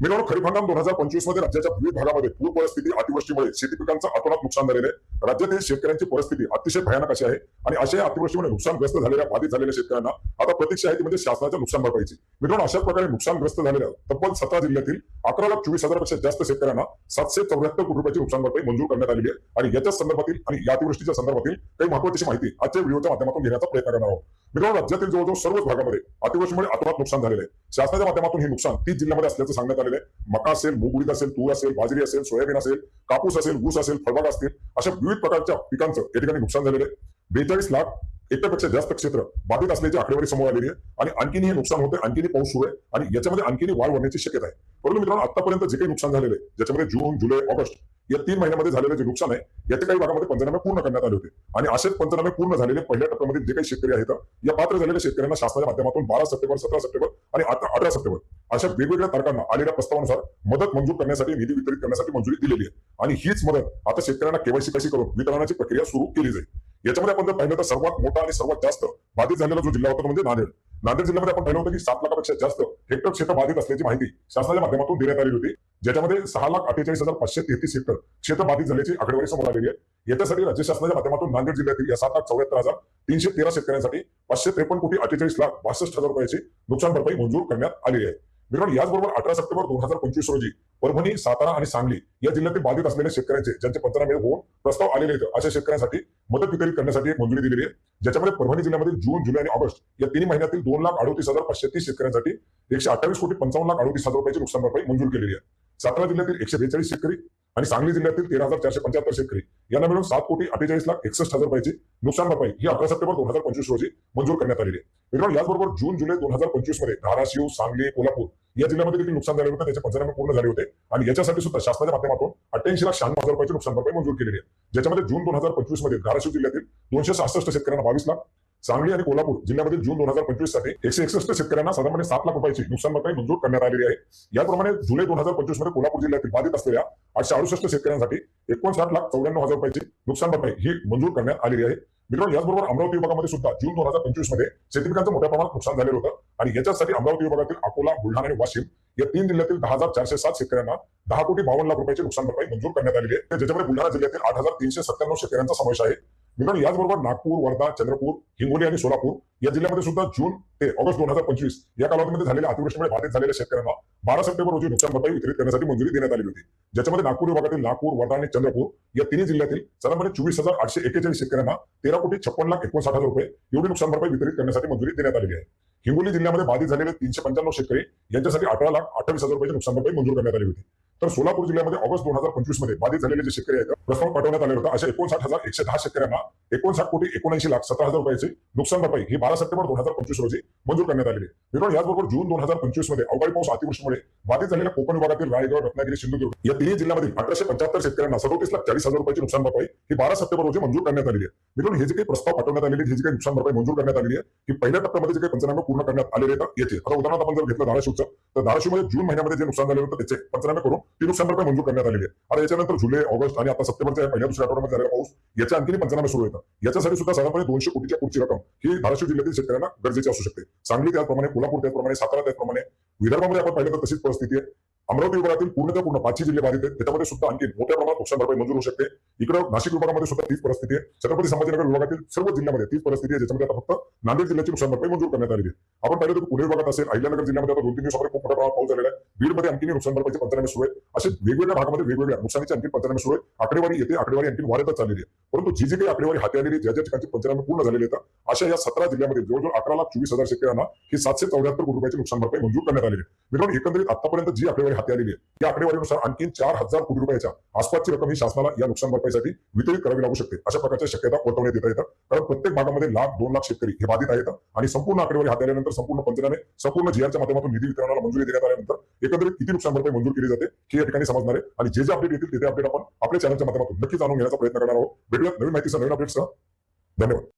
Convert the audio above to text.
मित्रांनो खरीप हंगाम दोन हजार पंचवीसमध्ये राज्याच्या विविध भागामध्ये पूर परिस्थिती अतिवृष्टीमुळे शेती पिकांचं अतोनात नुकसान झालेलं आहे. राज्यातील शेतकऱ्यांची परिस्थिती अतिशय भयानक अशी आहे आणि अशा अतिवृष्टीमुळे नुकसानग्रस्त झालेल्या बाधित झालेल्या शेतकऱ्यांना आता प्रतीक्षा आहे ती म्हणजे शासनाच्या नुकसान भरपाईची. मित्रांनो अशा प्रकारे नुकसानग्रस्त झालेल्या तब्बल सतरा जिल्ह्यातील अकरा लाख चोवीस हजारपेक्षा जास्त शेतकऱ्यांना सातशे चौऱ्याहत्तर कोटी रुपयाची नुकसान भरपाई मंजूर करण्यात आलेली आहे. आणि याच्याच संदर्भातील आणि या अतिवृष्टीच्या संदर्भातील काही महत्वाची माहिती आजच्या व्हिडिओच्या माध्यमातून घेण्याचा प्रयत्न करणार आहोत. मित्रांनो राज्यातील जवळजवळ सर्वच भागामध्ये अतिवृष्टीमुळे अतोनात नुकसान झालेलं आहे. शासनाच्या माध्यमातून हे नुकसान तीस जिल्ह्यामध्ये असल्याचं सांगण्यात आलेलं आहे. मका असेल मूग उडीद असेल तूर असेल बाजरी असेल सोयाबीन असेल कापूस असेल ऊस असेल फळबाग असतील अशा विविध प्रकारच्या पिकांचं या ठिकाणी नुकसान झालेलं आहे. बेचाळीस लाख एकट्यापेक्षा जास्त क्षेत्र बाधित असल्याची आकडेवारी समोर आलेली आहे. आणि आणखीनही नुकसान होते आणखीनही पाऊस सुरू आहे. आणि याच्यामध्ये आणखीन वाढ होण्याची शक्यता आहे. परंतु मित्रांनो आतापर्यंत जे काही नुकसान झालेले आहे ज्याच्यामध्ये जून जुलै ऑगस्ट या तीन महिन्यामध्ये झालेले जे नुकसान आहे याचे काही भागामध्ये पंचनामे पूर्ण करण्यात आले होते. आणि असेच पंचनामे पूर्ण झालेले पहिल्या टप्प्यामध्ये जे काही शेतकरी आहेत या पात्र झालेल्या शेतकऱ्यांना शासनाच्या माध्यमातून बारा सप्टेंबर सतरा सप्टेंबर आणि आता अठरा सप्टेंबर अशा वेगवेगळ्या तारखांना आलेल्या प्रस्तावानुसार मदत मंजूर करण्यासाठी निधी वितरित करण्यासाठी मंजुरी दिलेली आहे. आणि हीच मदत आता शेतकऱ्यांना केवायसी कशी करून वितरणाची प्रक्रिया सुरू केली जाईल. याच्यामध्ये आपण जर पाहिलं तर सर्वात मोठा आणि सर्वात जास्त बाधित झालेला जो जिल्हा होता तो म्हणजे नांदेड. नांदेड जिल्ह्यामध्ये आपण पाहिलं होतं की सात लाखापेक्षा जास्त हेक्टर क्षेत्र बाधित असल्याची माहिती शासनाच्या माध्यमातून देण्यात आलेली होती. ज्याच्यामध्ये सहा लाख अठ्ठेचाळीस हजार पाचशे तेहतीस हेक्टर क्षेत्र बाधित झाल्याची आकडेवारी समोर आलेली आहे. याच्यासाठी राज्य शासनाच्या माध्यमातून नांदेड जिल्ह्यातील या सात लाख चौऱ्याहत्तर हजार तीनशे तेरा शेतकऱ्यांसाठी पाचशे त्रेपन्न कोटी अठ्ठेचाळीस लाख बासष्ट हजार रुपयाची नुकसान भरपाई मंजूर करण्यात आलेली आहे. मित्रांनो याचबरोबर अठरा सप्टेंबर दोन हजार पंचवीस रोजी परभणी सातारा आणि सांगली या जिल्ह्यातील बाधित असलेल्या शेतकऱ्यांचे ज्यांचे पंचनामे होऊन प्रस्ताव आलेले आहेत अशा शेतकऱ्यांसाठी मदत वितरित करण्यासाठी एक मंजुरी दिलेली आहे. ज्याच्यामध्ये परभणी जिल्ह्यामध्ये जून जुलै आणि ऑगस्ट या तिन्ही महिन्यातील दोन लाख अडतीस हजार पाचशे तीस शेतकऱ्यांसाठी एकशे अठ्ठावीस कोटी पंचावन्न लाख अडतीस हजार रुपयाची नुकसान भरपाई मंजूर केलेली आहे. सातारा जिल्ह्यातील एकशे बेचाळीस शेतकरी आणि सांगली जिल्ह्यातील तेरा हजार चारशे पंच्याहत्तर शेतकरी यांना मिळून सात कोटी अठ्ठेचाळीस लाख एकसष्ट हजार रुपयाची नुकसान भरपाई ही अकरा सप्टेंबर दोन हजार पंचवीस रोजी मंजूर करण्यात आलेली आहे. मित्रांनो याचबरोबर जून जुलै दोन हजार पंचवीसमध्ये धाराशिव सांगली कोल्हापूर या जिल्ह्यामध्ये देखील नुकसान झाले होते. त्याचे पंचनामे पूर्ण झाले होते. आणि याच्यासाठी सुद्धा शासनाच्या माध्यमातून अठ्ठ्याऐंशी लाख शहाण्णव हजार रुपयाची नुकसान भरपाई मंजूर केलेली आहे. ज्याच्यामध्ये जून दोन हजार पंचवीसमध्ये धाराशिव जिल्ह्यातील दोनशे सहासष्ट शेतकऱ्यांना बावीस लाख सांगली आणि कोल्हापूर जिल्ह्यामध्ये जून दोन हजार पंचवीससाठी एकशे एकसष्ट शेतकऱ्यांना साधारणपणे सात लाख रुपयाची नुकसान भरपाई मंजूर करण्यात आलेली आहे. याप्रमाणे जुलै दोन हजार पंचवीसमध्ये कोल्हापूर जिल्ह्यातील बाधित असलेल्या आठशे अडुसष्ट शेतकऱ्यांसाठी एकोणसाठ लाख चौऱ्याण्णव हजार रुपयाची नुकसान भरपाई ही मंजूर करण्यात आलेली आहे. मित्रांनो याचबरोबर अमरावती विभागामध्ये सुद्धा जून दोन हजार पंचवीसमध्ये शेती पिकांचं मोठ्या प्रमाणात नुकसान झालेलं होतं. आणि याच्यासाठी अमरावती विभागातील अकोला बुलढाणा आणि वाशिम या तीन जिल्ह्यातील दहा हजार चारशे सात शेतकऱ्यांना दहा कोटी बावन्न लाख रुपयाची नुकसान भरपाई मंजूर करण्यात आलेली आहे. ज्याच्यामध्ये बुलढाणा जिल्ह्यातील आठ हजार तीनशे सत्त्याण्णव शेतकऱ्यांचा समावेश आहे. मित्रांनो याचबरोबर नागपूर वर्धा चंद्रपूर हिंगोली आणि सोलापूर या जिल्ह्यामध्ये सुद्धा जून ते ऑगस्ट दोन हजार पंचवीस या कालावधीमध्ये झालेल्या अतिवृष्टीमुळे बाधित झालेल्या शेतकऱ्यांना बारा सप्टेंबर रोजी नुकसान भरपाई वितरित करण्यासाठी मंजुरी देण्यात आली होती. ज्याच्यामध्ये नागपूर विभागातील नागपूर वर्धा आणि चंद्रपूर या तिन्ही जिल्ह्यातील साधारणपणे चोवीस हजार आठशे एक्केचाळीस शेतकऱ्यांना तेरा कोटी छप्पन लाख एकोणसाठ हजार रुपये एवढी नुकसान भरपाई वितरित करण्यासाठी मंजुरी देण्यात आलेली आहे. हिंगोली जिल्ह्यामध्ये बाधित झालेले तीनशे पंच्याण्णव शेतकरी यांच्यासाठी अठरा लाख अठ्ठावीस हजार रुपयाची नुकसान भरपाई मंजूर करण्यात आली होती. तर सोलापूर जिल्ह्यामध्ये ऑगस्ट दोन हजार पंचवीसमध्ये बाधित झालेले जे शेतकरी आहेत प्रस्ताव पाठवण्यात आले होता. अशा एकोणसाठ हजार एकशे दहा शेतकऱ्यांना एकोणसाठ कोटी एकोणऐंशी लाख सतरा हजार रुपयाची नुकसान भरपाई ही बारा सप्टेंबर दोन हजार पंचवीस रोजी मंजूर करण्यात आलेली मित्रांनो याचबरोबर जून दोन हजार पंचवीसमध्ये अवकाळी पाऊस अतिवृष्टीमुळे बाधित झालेल्या कोकण विभागातील रायगड रत्नागिरी सिंधुदुर्ग या तिन्ही जिल्ह्यामधील अठराशे पंच्याहत्तर शेतकऱ्यांना सदोतीस लाख चाळीस हजार रुपयाची नुकसान भरपाई ही बारा सप्टेंबर रोजी मंजूर करण्यात आलेली आहे. मित्रांनो हे जे काही प्रस्ताव पाठवण्यात आलेले हे जे काही नुकसान भरपाई मंजूर करण्यात आलेली आहे की पहिल्या टप्प्यामध्ये जे काही पंचनामे पूर्ण करण्यात आलेले आहेत याचे. आता उदाहरणार्थ आपण जर घेतलं धाराशिवचं तर धाराशिवमध्ये जून महिन्यामध्ये जे नुकसान झाले होतं त्याचे पंचनामे करून ती नुकसान भरपाई मंजूर करण्यात आलेली आहे. आता याच्यानंतर जुलै ऑगस्ट आणि आता सप्टेंबरच्या पहिल्या दुसऱ्या आठवड्यामध्ये झालेला पाऊस. याच्या आणखी पंचनामे सुरू येतात. याच्यासाठी सुद्धा साधारणपणे दोनशे कोटीच्या पुढची रक्कम ही धाराशिव जिल्ह्यातील शेतकऱ्यांना गरजेची असू शकते. सांगली त्याचप्रमाणे कोल्हापूर त्याचप्रमाणे सातारा त्याचप्रमाणे. विदर्भामध्ये आपण पाहिलं तर तशीच परिस्थिती आहे. अमरावती विभागातील पूर्णतः पूर्ण पाचशे जिल्हे बाधित आहेत. त्याच्यामध्ये सुद्धा आणखी मोठ्या प्रमाणात नुकसान भरपाई मंजूर होऊ शकते. इकडे नाशिक विभागामध्ये सुद्धा तीच परिस्थिती आहे. छत्रपती संभाजीनगर विभागातील सर्व जिल्ह्यामध्ये तीच परिस्थिती आहे ज्याच्यामध्ये आता फक्त नांदेड जिल्ह्याची नुकसान भरपाई मंजूर करण्यात आलेली आहे. आपण पाहिलं तर पुणे विभागात असेल अहिल्यानगर जिल्ह्यामध्ये आता दोन तीन दिवसामध्ये खूप मोठ्या प्रमाणात पाऊस झालेला आहे. बीडमध्ये आणखी नुकसान भरपाईचे पंचनामे सुरू आहेत. असे वेगवेगळ्या भागामध्ये वेगवेगळ्या नुकसानीचे आणखी पंचनामे सुरू आहेत. आकडेवारी येते आकडेवारी आणखी वाढतच चाललेली आहे. परंतु जी जी काही आकडेवारी हाती आलेली ज्या ज्या ठिकाणची पंचनामे पूर्ण झालेले आहेत अशा या सतरा जिल्ह्यामध्ये जवळजवळ अकरा लाख चोवीस हजार शेतकऱ्यांना ही सातशे चौऱ्याहत्तर कोटी रुपयाची नुकसान भरपाई मंजूर करण्यात आलेली आहे. मित्रांनो एकंदरीत आतापर्यंत जी आकडेवारी हाती आहे. आकडेवारीनुसार आणखी चार हजार कोटी रुपयाच्या आसपासची रक्कम ही शासनाला या नुकसान भरपाईसाठी वितरित करावी लागू शकते. अशा प्रकारच्या शक्यता वर्तवण्यात येत येतात. कारण प्रत्येक भागामध्ये लाख दोन लाख शेतकरी हे बाधित आहेत आणि संपूर्ण आकडेवारी हाती आल्यानंतर संपूर्ण पंचनामे संपूर्ण जीआरच्या माध्यमातून निधी वितरणाला मंजुरी देण्यात आल्यानंतर एकंदरीत किती नुकसान भरपाई मंजूर केली जाते हे या ठिकाणी समजणार. आहे आणि जे जे अपडेट येतील ते अपडेट आपण आपल्या चॅनलच्या माध्यमातून नक्की जाणून घेण्याचा प्रयत्न करणार आहोत. भेटूयात नवीन माहितीचा नवीन अपडेट्ससह धन्यवाद.